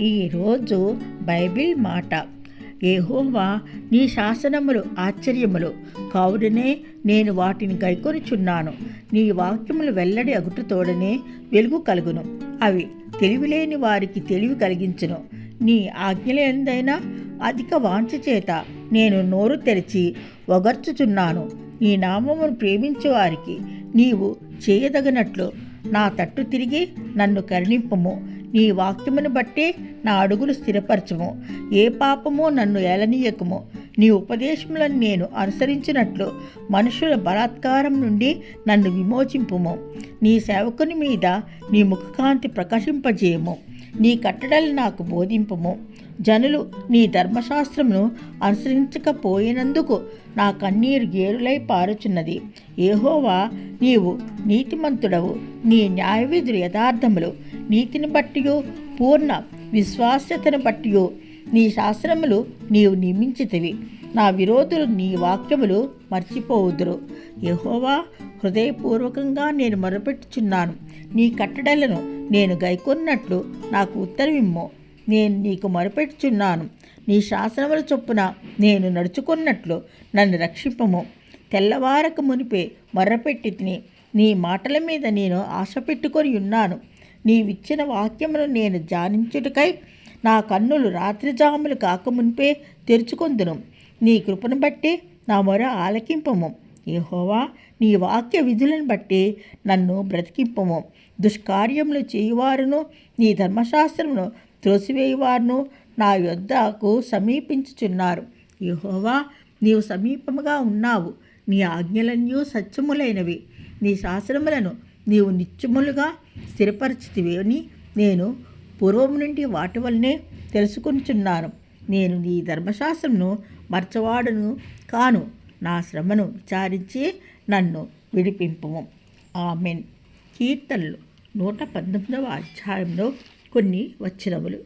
ఈరోజు బైబిల్ మాట. ఏహోవా నీ శాసనములు ఆశ్చర్యములు. కావుడనే నేను వాటిని గైకొనుచున్నాను. నీ వాక్యములు వెల్లడి అగుటతోడనే వెలుగు కలుగును. అవి తెలివిలేని వారికి తెలివి కలిగించును. నీ ఆజ్ఞలేందైనా అధిక వాంఛ చేత నేను నోరు తెరిచి ఒగర్చుచున్నాను నీ నామమును ప్రేమించే వారికి నీవు చేయదగినట్లు నా తట్టు తిరిగి నన్ను కరుణింపము. నీ వాక్యమును బట్టి నా అడుగులు స్థిరపరచము. ఏ పాపమో నన్ను ఏలనీయకము. నీ ఉపదేశములను నేను అనుసరించినట్లు మనుషుల బలాత్కారం నుండి నన్ను విమోచింపుము. నీ సేవకుని మీద నీ ముఖకాంతి ప్రకాశింపజేయము. నీ కట్టడలు నాకు బోధింపము. జనులు నీ ధర్మశాస్త్రమును అనుసరించకపోయినందుకు నా కన్నీరు గేరులై పారుచున్నది. ఏహోవా నీవు నీతిమంతుడవు. నీ న్యాయవిధులు యథార్థములు. నీతిని బట్టి పూర్ణ విశ్వాస్యతను బట్టి నీ శాస్త్రములు నీవు నియమించితివి. నా విరోధులు నీ వాక్యములు మర్చిపోవుదురు. యహోవా హృదయపూర్వకంగా నేను మొరపెట్టుచున్నాను. నీ కట్టడలను నేను గైకొన్నట్లు నాకు ఉత్తరమిమ్మో. నేను నీకు మొరపెట్టుచున్నాను. నీ శాసనముల చొప్పున నేను నడుచుకున్నట్లు నన్ను రక్షింపము. తెల్లవారక మునిపే మొర్రపెట్టి తిని నీ మాటల మీద నేను ఆశ పెట్టుకొని ఉన్నాను. నీవిచ్చిన వాక్యమును నేను ధ్యానించుటకై నా కన్నులు రాత్రిజాములు కాకమునిపే తెరుచుకొందును. నీ కృపను బట్టి నా మొర ఆలకింపము. ఏహోవా నీ వాక్య విధులను బట్టి నన్ను బ్రతికింపము. దుష్కార్యములు చేయువారును నీ ధర్మశాస్త్రమును త్రోసివేయువారును నా యొద్దకు సమీపించుచున్నారు. యహోవా నీవు సమీపముగా ఉన్నావు. నీ ఆజ్ఞలన్నీ సత్యములైనవి. నీ శాసనములను నీవు నిత్యములుగా స్థిరపరిచితివి అని నేను పూర్వం నుండి వాటి వల్లనే తెలుసుకుంటున్నాను నేను నీ ధర్మశాస్త్రమును మర్చవాడును కాను. నా శ్రమను విచారించి నన్ను విడిపింపము. ఆమెన్. కీర్తనలు నూట పంతొమ్మిదవ అధ్యాయంలో కొన్ని వచనములు.